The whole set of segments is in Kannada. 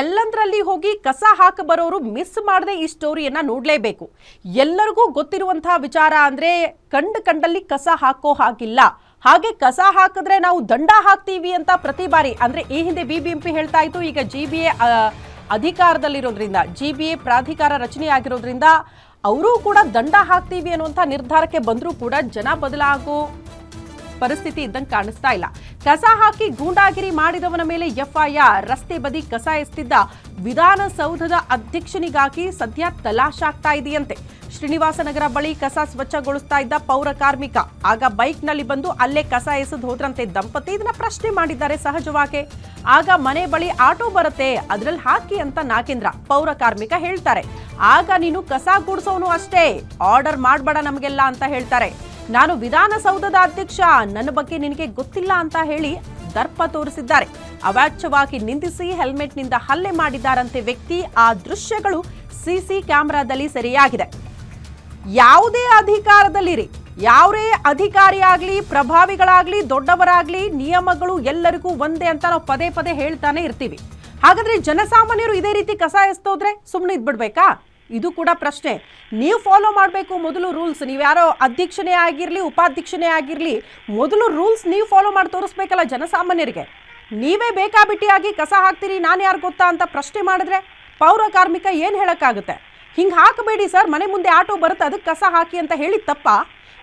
ಎಲ್ಲಂದ್ರಲ್ಲಿ ಹೋಗಿ ಕಸ ಹಾಕ ಬರೋರು ಮಿಸ್ ಮಾಡದೆ ಈ ಸ್ಟೋರಿಯನ್ನ ನೋಡ್ಲೇಬೇಕು. ಎಲ್ಲರಿಗೂ ಗೊತ್ತಿರುವಂತಹ ವಿಚಾರ ಅಂದ್ರೆ ಕಂಡು ಕಂಡಲ್ಲಿ ಕಸ ಹಾಕೋ ಹಾಗಿಲ್ಲ. ಹಾಗೆ ಕಸ ಹಾಕಿದ್ರೆ ನಾವು ದಂಡ ಹಾಕ್ತೀವಿ ಅಂತ ಪ್ರತಿ ಬಾರಿ, ಅಂದ್ರೆ ಈ ಹಿಂದೆ ಬಿಬಿಎಂಪಿ ಹೇಳ್ತಾ ಇತ್ತು, ಈಗ ಜಿ ಬಿ ಎ ಅಧಿಕಾರದಲ್ಲಿರೋದ್ರಿಂದ, ಜಿ ಬಿ ಎ ಪ್ರಾಧಿಕಾರ ರಚನೆ ಆಗಿರೋದ್ರಿಂದ ಅವರು ಕೂಡ ದಂಡ ಹಾಕ್ತೀವಿ ಅನ್ನುವಂಥ ನಿರ್ಧಾರಕ್ಕೆ ಬಂದರೂ ಕೂಡ ಜನ ಬದಲಾಗೋ ಪರಿಸ್ಥಿತಿ ಇದ್ದಂಗೆ ಕಾಣಿಸ್ತಾ ಇಲ್ಲ. ಕಸ ಹಾಕಿ ಗೂಂಡಾಗಿರಿ ಮಾಡಿದವನ ಮೇಲೆ ಎಫ್ಐಆರ್, ರಸ್ತೆ ಬದಿ ಕಸ ಎಸ್ತಿದ್ದ ವಿಧಾನಸೌಧದ ಅಧ್ಯಕ್ಷನಿಗಾಗಿ ಸದ್ಯ ತಲಾಶಾಗ್ತಾ ಇದೆಯಂತೆ. ಶ್ರೀನಿವಾಸನಗರ ಬಳಿ ಕಸ ಸ್ವಚ್ಛಗೊಳಿಸ್ತಾ ಇದ್ದ ಪೌರ ಕಾರ್ಮಿಕ. ಆಗ ಬೈಕ್ನಲ್ಲಿ ಬಂದು ಅಲ್ಲೇ ಕಸ ಎಸೆದು ಹೋದ್ರಂತೆ ದಂಪತಿ ಇದನ್ನ ಪ್ರಶ್ನೆ ಮಾಡಿದ್ದಾರೆ ಸಹಜವಾಗಿ. ಆಗ ಮನೆ ಬಳಿ ಆಟೋ ಬರುತ್ತೆ ಅದ್ರಲ್ಲಿ ಹಾಕಿ ಅಂತ ನಾಕೇಂದ್ರ ಪೌರ ಕಾರ್ಮಿಕ ಹೇಳ್ತಾರೆ. ಆಗ ನೀನು ಕಸ ಗುಡಿಸೋನು ಅಷ್ಟೇ, ಆರ್ಡರ್ ಮಾಡಬೇಡ ನಮಗೆಲ್ಲ ಅಂತ ಹೇಳ್ತಾರೆ. ನಾನು ವಿಧಾನಸೌಧದ ಅಧ್ಯಕ್ಷ, ನನ್ನ ಬಗ್ಗೆ ನಿನಗೆ ಗೊತ್ತಿಲ್ಲ ಅಂತ ಹೇಳಿ ದರ್ಪ ತೋರಿಸಿದ್ದಾರೆ. ಅವಾಚ್ಯವಾಗಿ ನಿಂದಿಸಿ ಹೆಲ್ಮೆಟ್ನಿಂದ ಹಲ್ಲೆ ಮಾಡಿದ್ದಾರಂತೆ ವ್ಯಕ್ತಿ. ಆ ದೃಶ್ಯಗಳು ಸಿಸಿ ಕ್ಯಾಮೆರಾದಲ್ಲಿ ಸೆರೆಯಾಗಿದೆ. ಯಾವುದೇ ಅಧಿಕಾರದಲ್ಲಿರಿ. ಯಾವುದೇ ಅಧಿಕಾರಿಯಾಗಲಿ ಪ್ರಭಾವಿಗಳಾಗಲಿ, ದೊಡ್ಡವರಾಗ್ಲಿ, ನಿಯಮಗಳು ಎಲ್ಲರಿಗೂ ಒಂದೇ ಅಂತ ನಾವು ಪದೇ ಪದೇ ಹೇಳ್ತಾನೆ ಇರ್ತೀವಿ. ಹಾಗಾದ್ರೆ ಜನಸಾಮಾನ್ಯರು ಇದೇ ರೀತಿ ಕಸ ಎಸ್ತೋದ್ರೆ ಸುಮ್ಮನೆ ಇದ್ಬಿಡ್ಬೇಕಾ ಇದು ಕೂಡ ಪ್ರಶ್ನೆ. ನೀವು ಫಾಲೋ ಮಾಡಬೇಕು ಮೊದಲು ರೂಲ್ಸ್ ನೀವು ಯಾರೋ ಅಧ್ಯಕ್ಷನೇ ಆಗಿರಲಿ, ಉಪಾಧ್ಯಕ್ಷನೇ ಆಗಿರಲಿ, ಮೊದಲು ರೂಲ್ಸ್ ನೀವು ಫಾಲೋ ಮಾಡಿ ತೋರಿಸ್ಬೇಕಲ್ಲ ಜನಸಾಮಾನ್ಯರಿಗೆ. ನೀವೇ ಬೇಕಾಬಿಟ್ಟಿಯಾಗಿ ಕಸ ಹಾಕ್ತೀರಿ, ನಾನು ಯಾರು ಗೊತ್ತಾ ಅಂತ ಪ್ರಶ್ನೆ ಮಾಡಿದ್ರೆ ಪೌರ ಕಾರ್ಮಿಕ ಏನು ಹೇಳೋಕ್ಕಾಗುತ್ತೆ? ಹಿಂಗೆ ಹಾಕಬೇಡಿ ಸರ್, ಮನೆ ಮುಂದೆ ಆಟೋ ಬರುತ್ತೆ, ಅದಕ್ಕೆ ಕಸ ಹಾಕಿ ಅಂತ ಹೇಳಿ ತಪ್ಪ.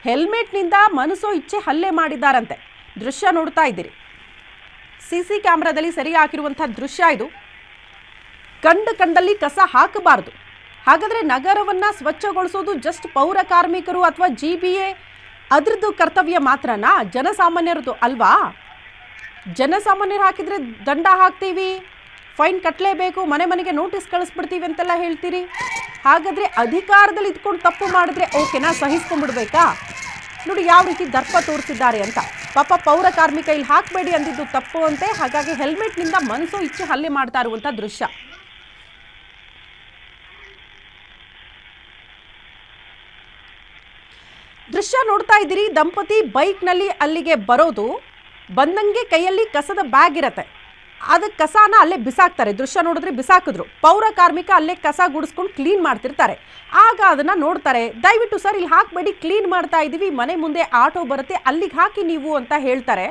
ಹೆಲ್ಮೆಟ್ನಿಂದ ಮನಸ್ಸೋ ಇಚ್ಛೆ ಹಲ್ಲೆ ಮಾಡಿದ್ದಾರಂತೆ. ದೃಶ್ಯ ನೋಡ್ತಾ ಇದ್ದೀರಿ. ಸಿ ಸಿ ಕ್ಯಾಮ್ರಾದಲ್ಲಿ ಸರಿ ಹಾಕಿರುವಂಥ ದೃಶ್ಯ ಇದು. ಕಂಡ ಕಂಡಲ್ಲಿ ಕಸ ಹಾಕಬಾರ್ದು. ಹಾಗಾದ್ರೆ ನಗರವನ್ನ ಸ್ವಚ್ಛಗೊಳಿಸೋದು ಜಸ್ಟ್ ಪೌರ ಕಾರ್ಮಿಕರು ಅಥವಾ ಜಿ ಬಿ ಎ ಅದ್ರದ್ದು ಕರ್ತವ್ಯ ಮಾತ್ರನಾ? ಜನಸಾಮಾನ್ಯರದ್ದು ಅಲ್ವಾ? ಜನಸಾಮಾನ್ಯರು ಹಾಕಿದ್ರೆ ದಂಡ ಹಾಕ್ತೀವಿ. ಫೈನ್ ಕಟ್ಟಲೇಬೇಕು ಮನೆ ಮನೆಗೆ ನೋಟಿಸ್ ಕಳಿಸ್ಬಿಡ್ತೀವಿ ಅಂತೆಲ್ಲ ಹೇಳ್ತೀರಿ. ಹಾಗಾದ್ರೆ ಅಧಿಕಾರದಲ್ಲಿ ಇದ್ಕೊಂಡು ತಪ್ಪು ಮಾಡಿದ್ರೆ ಓಕೆನಾ ಸಹಿಸ್ಕೊಂಡ್ಬಿಡ್ಬೇಕಾ? ನೋಡಿ ಯಾವ ರೀತಿ ದರ್ಪ ತೋರಿಸಿದ್ದಾರೆ ಅಂತ. ಪಾಪ ಪೌರ ಕಾರ್ಮಿಕ ಇಲ್ಲಿ ಹಾಕಬೇಡಿ ಅಂದಿದ್ದು ತಪ್ಪು ಅಂತೆ, ಹಾಗಾಗಿ ಹೆಲ್ಮೆಟ್ನಿಂದ ಮನಸ್ಸು ಇಚ್ಛೆ ಹಲ್ಲೆ ಮಾಡ್ತಾ ಇರುವಂಥ ದೃಶ್ಯ. ದೃಶ್ಯ ನೋಡ್ತಾ ಇದ್ದೀರಿ. ದಂಪತಿ ಬೈಕ್ನಲ್ಲಿ ಅಲ್ಲಿಗೆ ಬರೋದು. ಬಂದಂಗೆ ಕೈಯಲ್ಲಿ ಕಸದ ಬ್ಯಾಗ್ ಇರತ್ತೆ. ಅದು ಕಸಾನ ಅಲ್ಲೇ ಬಿಸಾಕ್ತಾರೆ. ದೃಶ್ಯ ನೋಡಿದ್ರೆ ಬಿಸಾಕಿದ್ರು. ಪೌರ ಕಾರ್ಮಿಕ ಅಲ್ಲೇ ಕಸ ಗುಡಿಸ್ಕೊಂಡು ಕ್ಲೀನ್ ಮಾಡ್ತಿರ್ತಾರೆ. ಆಗ ಅದನ್ನು ನೋಡ್ತಾರೆ. ದಯವಿಟ್ಟು ಸರ್, ಇಲ್ಲಿ ಹಾಕಬೇಡಿ. ಕ್ಲೀನ್ ಮಾಡ್ತಾ ಇದ್ದೀವಿ ಮನೆ ಮುಂದೆ ಆಟೋ ಬರುತ್ತೆ. ಅಲ್ಲಿಗೆ ಹಾಕಿ ನೀವು ಅಂತ ಹೇಳ್ತಾರೆ.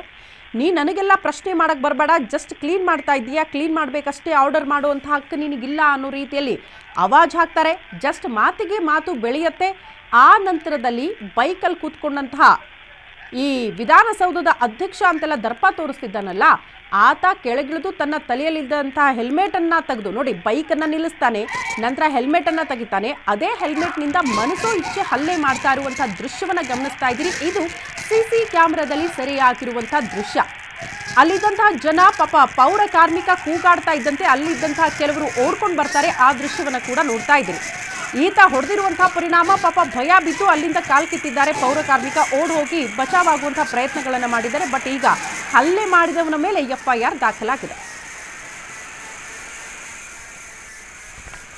ನೀ ನನಗೆಲ್ಲ ಪ್ರಶ್ನೆ ಮಾಡಕ್ಕೆ ಬರಬೇಡ ಜಸ್ಟ್ ಕ್ಲೀನ್ ಮಾಡ್ತಾ ಇದ್ದೀಯಾ? ಕ್ಲೀನ್ ಮಾಡಬೇಕಷ್ಟೇ ಆರ್ಡರ್ ಮಾಡುವಂಥ ಹಕ್ಕು ನಿನಗಿಲ್ಲ ಅನ್ನೋ ರೀತಿಯಲ್ಲಿ ಅವಾಜ್ ಹಾಕ್ತಾರೆ. ಜಸ್ಟ್ ಮಾತಿಗೆ ಮಾತು ಬೆಳೆಯುತ್ತೆ. ಆ ನಂತರದಲ್ಲಿ ಬೈಕಲ್ಲಿ ಕೂತ್ಕೊಂಡಂತಹ ಈ ವಿಧಾನಸೌಧದ ಅಧ್ಯಕ್ಷ ಅಂತೆಲ್ಲ ದರ್ಪ ತೋರಿಸ್ತಿದ್ದಾನಲ್ಲ, ಆತ ಕೆಳಗಿಳಿದು ತನ್ನ ತಲೆಯಲ್ಲಿದ್ದಂತಹ ಹೆಲ್ಮೆಟನ್ನು ತೆಗೆದು, ನೋಡಿ ಬೈಕನ್ನು ನಿಲ್ಲಿಸ್ತಾನೆ, ನಂತರ ಹೆಲ್ಮೆಟನ್ನು ತೆಗಿತಾನೆ, ಅದೇ ಹೆಲ್ಮೆಟ್ನಿಂದ ಮನಸ್ಸೋ ಇಚ್ಛೆ ಹಲ್ಲೆ ಮಾಡ್ತಾ ಇರುವಂಥ ದೃಶ್ಯವನ್ನು ಗಮನಿಸ್ತಾ ಇದ್ದೀರಿ. ಇದು ಸಿ ಸಿ ಸೆರೆ ಸೆರೆಯಾಗಿರುವಂತಹ ದೃಶ್ಯ. ಅಲ್ಲಿದ್ದಂತಹ ಜನ ಪಾಪ ಪೌರ ಕಾರ್ಮಿಕ ಕೂಗಾಡ್ತಾ ಇದ್ದಂತೆ ಅಲ್ಲಿದ್ದಂತಹ ಕೆಲವರು ಓಡ್ಕೊಂಡು ಬರ್ತಾರೆ. ಆ ದೃಶ್ಯವನ್ನು ಕೂಡ ನೋಡ್ತಾ ಇದ್ದೀರಿ. ಈತ ಹೊಡೆದಿರುವಂತಹ ಪರಿಣಾಮ ಪಾಪ ಭಯ ಬಿದ್ದು ಅಲ್ಲಿಂದ ಕಾಲ್ ಕಿತ್ತಿದ್ದಾರೆ. ಪೌರ ಕಾರ್ಮಿಕ ಓಡ್ ಹೋಗಿ ಬಚಾವಾಗುವಂತಹ ಪ್ರಯತ್ನಗಳನ್ನು ಮಾಡಿದ್ದಾರೆ. ಬಟ್ ಈಗ ಹಲ್ಲೆ ಮಾಡಿದವನ ಮೇಲೆ ಎಫ್ಐಆರ್ ದಾಖಲಾಗಿದೆ.